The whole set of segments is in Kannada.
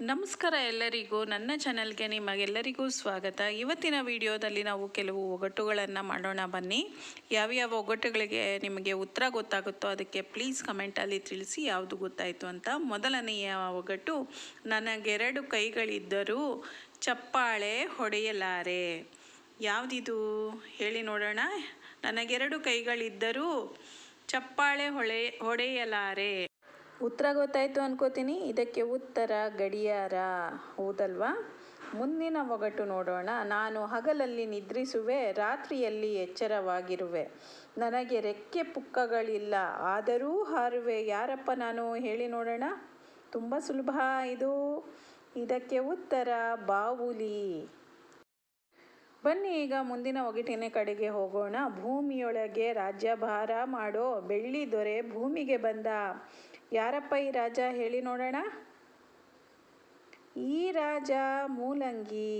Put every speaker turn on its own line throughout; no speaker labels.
ನಮಸ್ಕಾರ ಎಲ್ಲರಿಗೂ, ನನ್ನ ಚಾನಲ್ಗೆ ನಿಮಗೆಲ್ಲರಿಗೂ ಸ್ವಾಗತ. ಇವತ್ತಿನ ವಿಡಿಯೋದಲ್ಲಿ ನಾವು ಕೆಲವು ಒಗಟುಗಳನ್ನು ಮಾಡೋಣ ಬನ್ನಿ. ಯಾವ್ಯಾವ ಒಗಟುಗಳಿಗೆ ನಿಮಗೆ ಉತ್ತರ ಗೊತ್ತಾಗುತ್ತೋ ಅದಕ್ಕೆ ಪ್ಲೀಸ್ ಕಮೆಂಟಲ್ಲಿ ತಿಳಿಸಿ ಯಾವುದು ಗೊತ್ತಾಯಿತು ಅಂತ. ಮೊದಲನೆಯ ಒಗಟು, ನನಗೆರಡು ಕೈಗಳಿದ್ದರೂ ಚಪ್ಪಾಳೆ ಹೊಡೆಯಲಾರೆ. ಯಾವುದಿದು? ಹೇಳಿ ನೋಡೋಣ. ನನಗೆರಡು ಕೈಗಳಿದ್ದರೂ ಚಪ್ಪಾಳೆ ಹೊಳೆ, ಹೊಡೆಯಲಾರೆ. ಉತ್ತರ ಗೊತ್ತಾಯಿತು ಅನ್ಕೋತೀನಿ. ಇದಕ್ಕೆ ಉತ್ತರ ಗಡಿಯಾರ ಹೌದಲ್ವಾ? ಮುಂದಿನ ಒಗಟು ನೋಡೋಣ. ನಾನು ಹಗಲಲ್ಲಿ ನಿದ್ರಿಸುವೆ, ರಾತ್ರಿಯಲ್ಲಿ ಎಚ್ಚರವಾಗಿರುವೆ. ನನಗೆ ರೆಕ್ಕೆ ಪುಕ್ಕಗಳಿಲ್ಲ. ಆದರೂ ಹಾರುವೆ. ಯಾರಪ್ಪ ನಾನು ಹೇಳಿ ನೋಡೋಣ? ತುಂಬ ಸುಲಭ ಇದು. ಇದಕ್ಕೆ ಉತ್ತರ ಬಾವುಲಿ ಬನ್ನಿ ಈಗ ಮುಂದಿನ ಒಗಟಿನ ಕಡೆಗೆ ಹೋಗೋಣ. ಭೂಮಿಯೊಳಗೆ ರಾಜ್ಯಭಾರ ಮಾಡೋ ಬೆಳ್ಳಿ ದೊರೆ ಭೂಮಿಗೆ ಬಂದ. ಯಾರಪ್ಪ ಈ ರಾಜ ಹೇಳಿ ನೋಡೋಣ? ಈ ರಾಜ ಮೂಲಂಗಿ.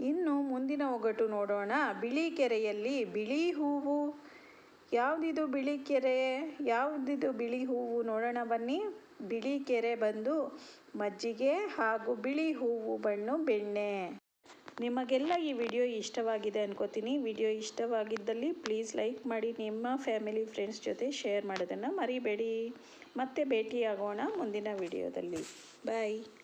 ಇನ್ನು ಮುಂದಿನ ಒಗಟು ನೋಡೋಣ. ಬಿಳಿ ಕೆರೆಯಲ್ಲಿ ಬಿಳಿ ಹೂವು. ಯಾವುದಿದು ಬಿಳಿ ಕೆರೆ? ಯಾವುದಿದು ಬಿಳಿ ಹೂವು ನೋಡೋಣ ಬನ್ನಿ. ಬಿಳಿ ಕೆರೆ ಬಂದು ಮಜ್ಜಿಗೆ ಹಾಗೂ ಬಿಳಿ ಹೂವು ಬಣ್ಣು ಬೆಣ್ಣೆ. ನಿಮಗೆಲ್ಲ ಈ ವಿಡಿಯೋ ಇಷ್ಟವಾಗಿದೆ ಅನ್ಕೋತೀನಿ. ವಿಡಿಯೋ ಇಷ್ಟವಾಗಿದ್ದಲ್ಲಿ ಪ್ಲೀಸ್ ಲೈಕ್ ಮಾಡಿ, ನಿಮ್ಮ ಫ್ಯಾಮಿಲಿ, ಫ್ರೆಂಡ್ಸ್ ಜೊತೆ ಶೇರ್ ಮಾಡೋದನ್ನು ಮರಿಬೇಡಿ. ಮತ್ತೆ ಭೇಟಿಯಾಗೋಣ ಮುಂದಿನ ವಿಡಿಯೋದಲ್ಲಿ. ಬಾಯ್.